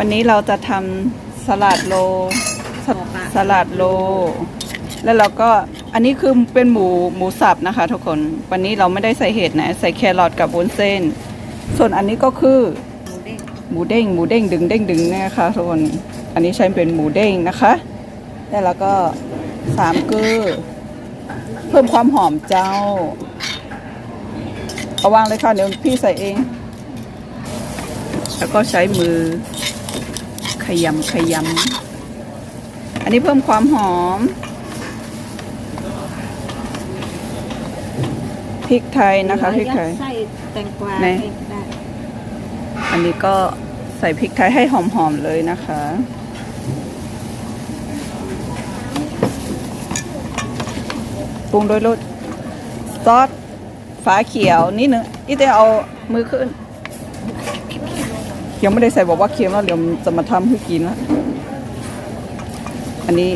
วันนี้เราจะทำสลัดโลสสลัดโล แล้วเราก็อันนี้คือเป็นหมูหมูสับนะคะ ทุกคน วันนี้เราไม่ได้ใส่เห็ดนะ ใส่แครอทกับวุ้นเส้น ส่วนอันนี้ก็คือหมูเด้งหมูเด้งหมูเด้งดึงเด้งดึงนะคะทุกคนอันนี้ใช้เป็นหมูเด้งนะคะแล้วเราก็สามเกลือเพิ่มความหอมเจ้าเอาวางเลยค่ะเดี๋ยวพี่ใส่เอง แล้วก็ใช้มือ ขยำขยำอันนี้เพิ่มความหอมพริกไทยนะคะพริกไทยใส่แตงกวาไหนได้อันนี้ก็ใส่พริกไทยให้หอมๆเลยนะคะ ปรุงโดยรสซอสฝาเขียวนิดนึงอีเตเอามือขึ้น ยังไม่ได้ใส่บอกว่าเค็มแล้วเดี๋ยวจะมาทำให้กินแล้วอันนี้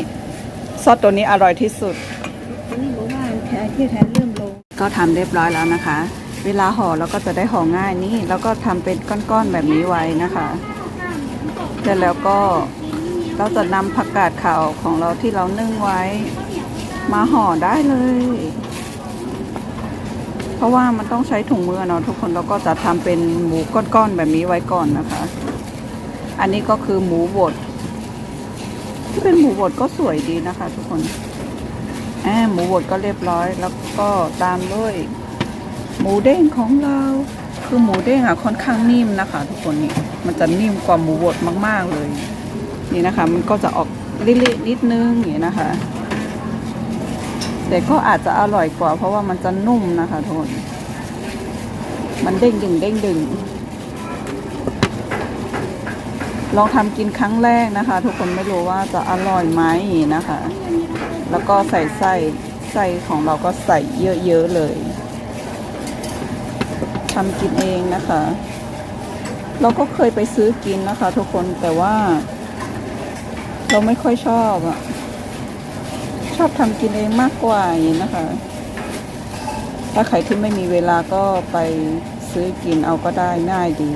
ซอสตัวนี้อร่อยที่สุดนี้บอกว่าแทนที่แทนเริ่มลงก็ทำเรียบร้อยแล้วนะคะ เวลาห่อเราก็จะได้ห่อง่ายนี่แล้วก็ทำเป็นก้อนๆแบบนี้ไว้นะคะเสร็จแล้วก็เราจะนำผักกาดขาวของเราที่เรานึ่งไว้ มาห่อได้เลย เพราะว่ามันต้องใช้ถุงมือเนาะทุกคนเราก็จะทำเป็นหมูก้อนๆแบบนี้ไว้ก่อนนะคะ อันนี้ก็คือหมูบดที่เป็นหมูบดก็สวยดีนะคะ ทุกคนแอบหมูบดก็เรียบร้อย แล้วก็ตามด้วยหมูเด้งของเราคือหมูเด้งอะค่อนข้างนิ่มนะคะ ทุกคนนี่มันจะนิ่มกว่าหมูบดมาก ๆเลย นี่นะคะ มันก็จะออกเละๆนิดนึงอย่างนี้นะคะ แต่ก็อาจจะอร่อยกว่า เพราะว่ามันจะนุ่มนะคะทุกคนมันเด้งดึงเด้งดึง ลองทำกินครั้งแรกนะคะ ทุกคนไม่รู้ว่าจะอร่อยไหมนะคะ แล้วก็ใส่ไส้ไส้ของเราก็ใส่เยอะๆเลยทำกินเองนะคะ เราก็เคยไปซื้อกินนะคะ ทุกคนแต่ว่า เราไม่ค่อยชอบอะ อบทำกินเองมากกว่าอย่างนี้นะคะ ถ้าใครที่ไม่มีเวลาก็ไปซื้อกินเอาก็ได้ง่ายดี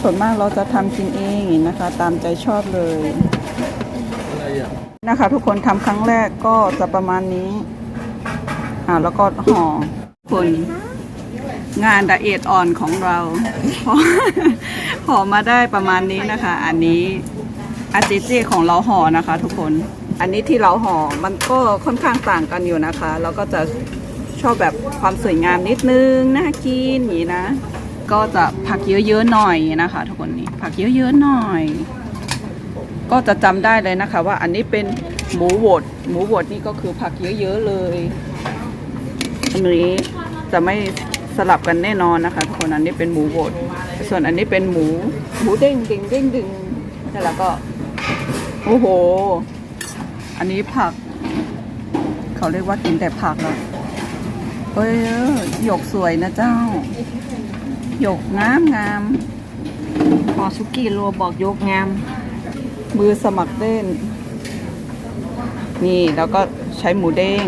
ส่วนมากเราจะทำกินเองนะคะ ตามใจชอบเลยนะคะ ทุกคนทำครั้งแรกก็จะประมาณนี้อ่าแล้วก็ห่อคนงานละเอียดอ่อนของเรา ห่อห่อมาได้ประมาณนี้นะคะ อันนี้ อาเจเจของเราห่อนะคะ ทุกคน อันนี้ที่เราห่อมันก็ค่อนข้างต่างกันอยู่นะคะเราก็จะชอบแบบความสวยงามนิดนึงน่ากินอย่างนี้นะ ก็จะผักเยอะๆหน่อยนะคะ ทุกคนนี่ผักเยอะๆหน่อย ก็จะจำได้เลยนะคะ ว่าอันนี้เป็นหมูบดหมูบดนี่ก็คือผักเยอะๆเลยอันนี้จะไม่สลับกันแน่นอนนะคะทุกคนอันนี้เป็นหมูบดส่วนอันนี้เป็นหมูหมูเด้งเดึงเด้งดึงแล้วก็ โอ้โห อันนี้ผัก เขาเรียกว่ากินแต่ผักแล้วเอ้ยหยกสวยนะเจ้า หยกงามงามพอซุกี้โรบอกยกงาม มือสมัครเต้น นี่แล้วก็ใช้หมูเด้ง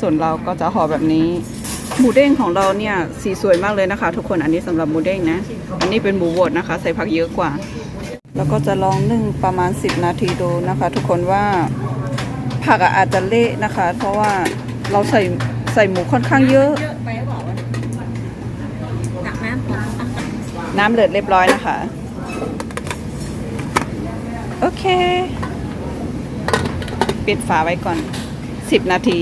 ส่วนเราก็จะห่อแบบนี้ หมูเด้งของเราเนี่ยสีสวยมากเลยนะคะ ทุกคนอันนี้สำหรับหมูเด้งนะ อันนี้เป็นหมูบดนะคะ ใส่ผักเยอะกว่า แล้วก็จะลองนึ่งประมาณ 10 นาทีดูนะคะ ทุกคนว่าผักอาจจะเละนะคะ เพราะว่าเราใส่ใส่หมูค่อนข้างเยอะ เยอะไปบอกว่าตักน้ำก่อนน้ำเดือดเรียบร้อยนะคะ โอเค ปิดฝาไว้ก่อน 10 นาที